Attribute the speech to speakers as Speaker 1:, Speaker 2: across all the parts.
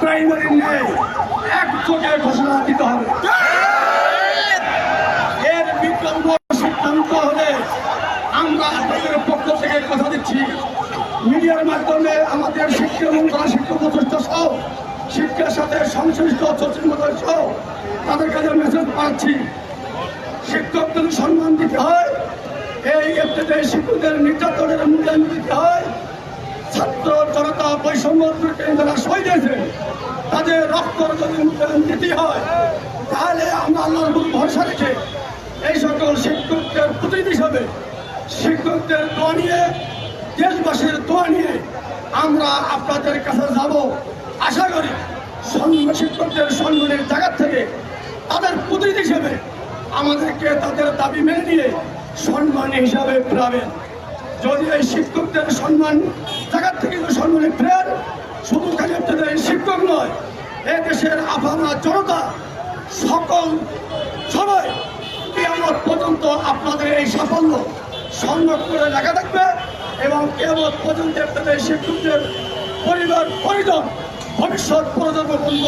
Speaker 1: Primary চোখে ঘোষণা দিতে হবে। এর বিকল্প সিদ্ধান্ত হলে আমরা আপনাদের পক্ষ থেকে কথা দিচ্ছি। মিডিয়ার মাধ্যমে আমাদের সহ, শিক্ষার সাথে সংশ্লিষ্ট সচিব মন্ত্রণালয় সহ তাদের কাছে মেসেজ পাচ্ছি। শিক্ষকদের সম্মান দিতে হয়, এই ক্ষেত্রে শিক্ষকদের নির্যাতনের মূল্যায়ন দিতে হয়, ছাত্র তাদের রক্ত যদি দিতে হয়, তাহলে আমরা আল্লাহর ভরসা রেখে এই সকল শিক্ষকদের প্রতিনিধি হিসাবে শিক্ষকদের দোয়া নিয়ে, দেশবাসীর দোয়া নিয়ে আমরা আপনাদের কাছে যাব। আশা করি শিক্ষকদের সম্মানের জায়গা থেকে তাদের প্রতিনিধি হিসেবে আমাদেরকে তাদের দাবি মেনে নিয়ে সম্মান হিসাবে ফেরাবেন। যদি এই শিক্ষকদের সম্মান জায়গার থেকে যদি সম্মানে ফেরেন শুধু খালি আপনাদের শিক্ষক নয়, এ দেশের আফানা জনতা, সকল সবাই কেমন পর্যন্ত আপনাদের এই সাফল্য সংরক্ষণ লেখা থাকবে এবং কেমন পর্যন্ত আপনাদের শিক্ষকদের পরিবার, পরিজন, ভবিষ্যৎ প্রজন্ম বন্ধ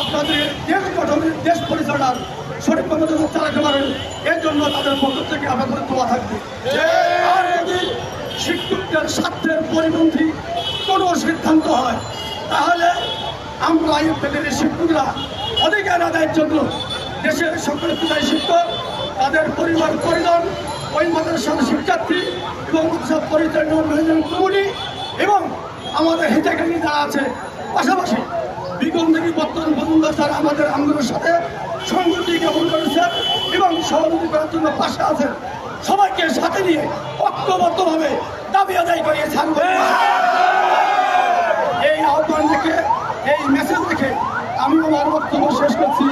Speaker 1: আপনাদের দেশ গঠনের, দেশ পরিচালনার সঠিক যেন চালাতে পারেন এর জন্য তাদের পক্ষ থেকে আপনাদের দোয়া থাকবে। স্বার্থের পরিপন্থী কোনো সিদ্ধান্ত হয়। তাহলে আমরা এই ফেডারের শিক্ষকরা অধিকার আদায়ের জন্য দেশের সকল পিতায় শিক্ষক, তাদের পরিবার পরিজন, ওই মাদ্রাসার শিক্ষার্থী এবং মাদ্রাসা পরিচালনা কমিটি এবং আমাদের হিতাকারী যারা আছে, পাশাপাশি বিগম থেকে বর্তমান পর্যন্ত যারা আমাদের আন্দোলনের সাথে সংগতি জ্ঞাপন করেছেন এবং সহযোগী করার জন্য পাশে আছেন। সবাইকে সাথে নিয়ে ঐক্যবদ্ধভাবে দাবি আদায় করিয়ে ছাড়বো এই আহ্বান থেকে এই মেসেজ থেকে আমি আমার বক্তব্য শেষ করছি।